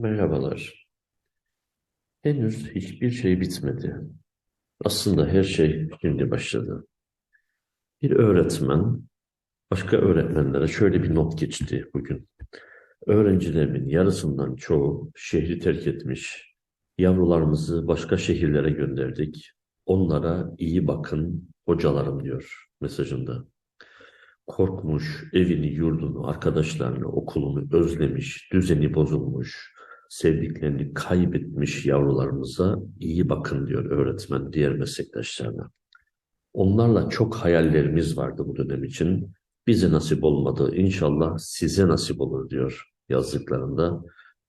Merhabalar. Henüz hiçbir şey bitmedi. Aslında her şey şimdi başladı. Bir öğretmen başka öğretmenlere şöyle bir not geçti bugün. Öğrencilerimin yarısından çoğu şehri terk etmiş. Yavrularımızı başka şehirlere gönderdik. Onlara iyi bakın hocalarım diyor mesajında. Korkmuş, evini, yurdunu, arkadaşlarını, okulunu özlemiş, düzeni bozulmuş, sevdiklerini kaybetmiş yavrularımıza iyi bakın diyor öğretmen diğer meslektaşlarına. Onlarla çok hayallerimiz vardı bu dönem için. Bize nasip olmadı. İnşallah size nasip olur diyor yazdıklarında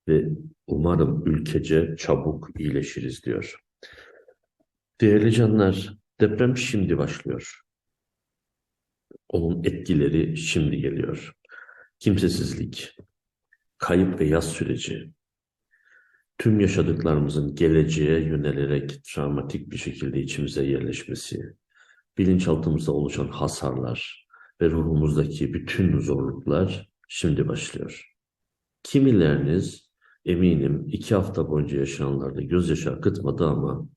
ve umarım ülkece çabuk iyileşiriz diyor. Değerli canlar, deprem şimdi başlıyor. Onun etkileri şimdi geliyor. Kimsesizlik, kayıp ve yaz süreci, tüm yaşadıklarımızın geleceğe yönelerek travmatik bir şekilde içimize yerleşmesi, bilinçaltımızda oluşan hasarlar ve ruhumuzdaki bütün zorluklar şimdi başlıyor. Kimileriniz eminim iki hafta boyunca yaşananlarda gözyaşı akıtmadı ama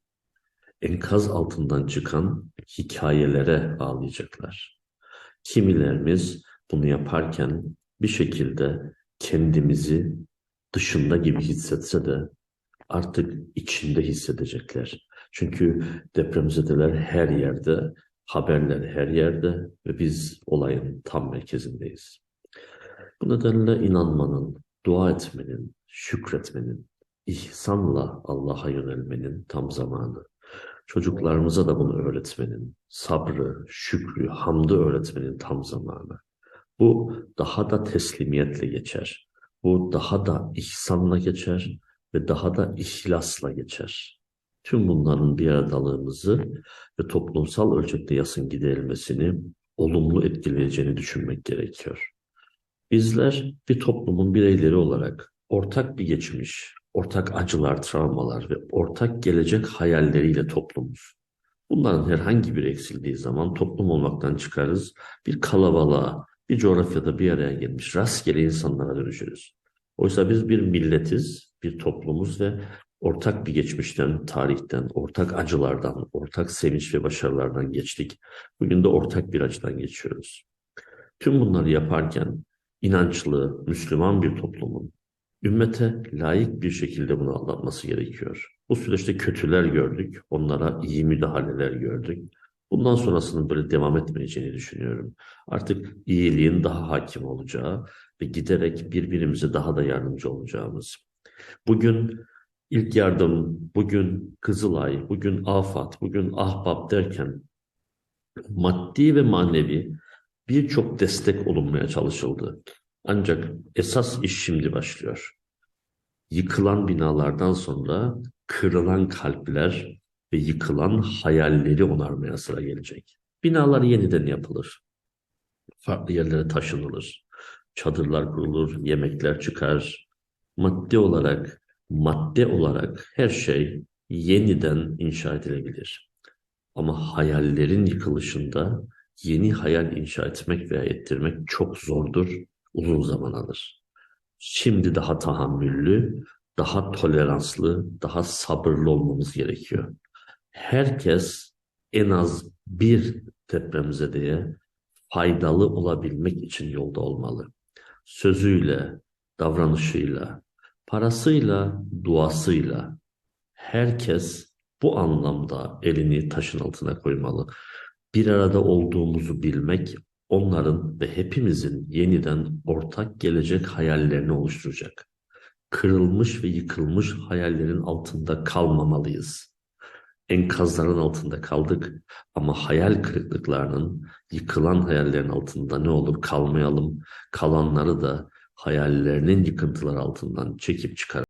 enkaz altından çıkan hikayelere ağlayacaklar. Kimilerimiz bunu yaparken bir şekilde kendimizi dışında gibi hissetse de artık içinde hissedecekler. Çünkü depremzedeler her yerde, haberler her yerde ve biz olayın tam merkezindeyiz. Bu nedenle inanmanın, dua etmenin, şükretmenin, ihsanla Allah'a yönelmenin tam zamanı. Çocuklarımıza da bunu öğretmenin, sabrı, şükrü, hamdı öğretmenin tam zamanı. Bu daha da teslimiyetle geçer. Bu daha da ihsanla geçer ve daha da ihlasla geçer. Tüm bunların bir aradalığımızı ve toplumsal ölçekte yasın giderilmesini olumlu etkileyeceğini düşünmek gerekiyor. Bizler bir toplumun bireyleri olarak ortak bir geçmiş, ortak acılar, travmalar ve ortak gelecek hayalleriyle toplumuz. Bunların herhangi bir eksildiği zaman toplum olmaktan çıkarız, bir kalabalığa, bir coğrafyada bir araya gelmiş rastgele insanlara dönüşürüz. Oysa biz bir milletiz, bir toplumuz ve ortak bir geçmişten, tarihten, ortak acılardan, ortak sevinç ve başarılardan geçtik. Bugün de ortak bir acıdan geçiyoruz. Tüm bunları yaparken inançlı, Müslüman bir toplumun ümmete layık bir şekilde bunu anlatması gerekiyor. Bu süreçte kötüler gördük, onlara iyi müdahaleler gördük. Bundan sonrasının böyle devam etmeyeceğini düşünüyorum. Artık iyiliğin daha hakim olacağı ve giderek birbirimize daha da yardımcı olacağımız. Bugün ilk yardım, bugün Kızılay, bugün Afat, bugün Ahbap derken maddi ve manevi birçok destek olunmaya çalışıldı. Ancak esas iş şimdi başlıyor. Yıkılan binalardan sonra kırılan kalpler ve yıkılan hayalleri onarmaya sıra gelecek. Binalar yeniden yapılır. Farklı yerlere taşınılır. Çadırlar kurulur, yemekler çıkar. Madde olarak, madde olarak her şey yeniden inşa edilebilir. Ama hayallerin yıkılışında yeni hayal inşa etmek veya ettirmek çok zordur, uzun zaman alır. Şimdi daha tahammüllü, daha toleranslı, daha sabırlı olmamız gerekiyor. Herkes en az bir depremzedeye faydalı olabilmek için yolda olmalı. Sözüyle, davranışıyla, parasıyla, duasıyla herkes bu anlamda elini taşın altına koymalı. Bir arada olduğumuzu bilmek onların ve hepimizin yeniden ortak gelecek hayallerini oluşturacak. Kırılmış ve yıkılmış hayallerin altında kalmamalıyız. Enkazların altında kaldık ama hayal kırıklıklarının, yıkılan hayallerin altında ne olur kalmayalım. Kalanları da hayallerinin yıkıntılar altından çekip çıkar.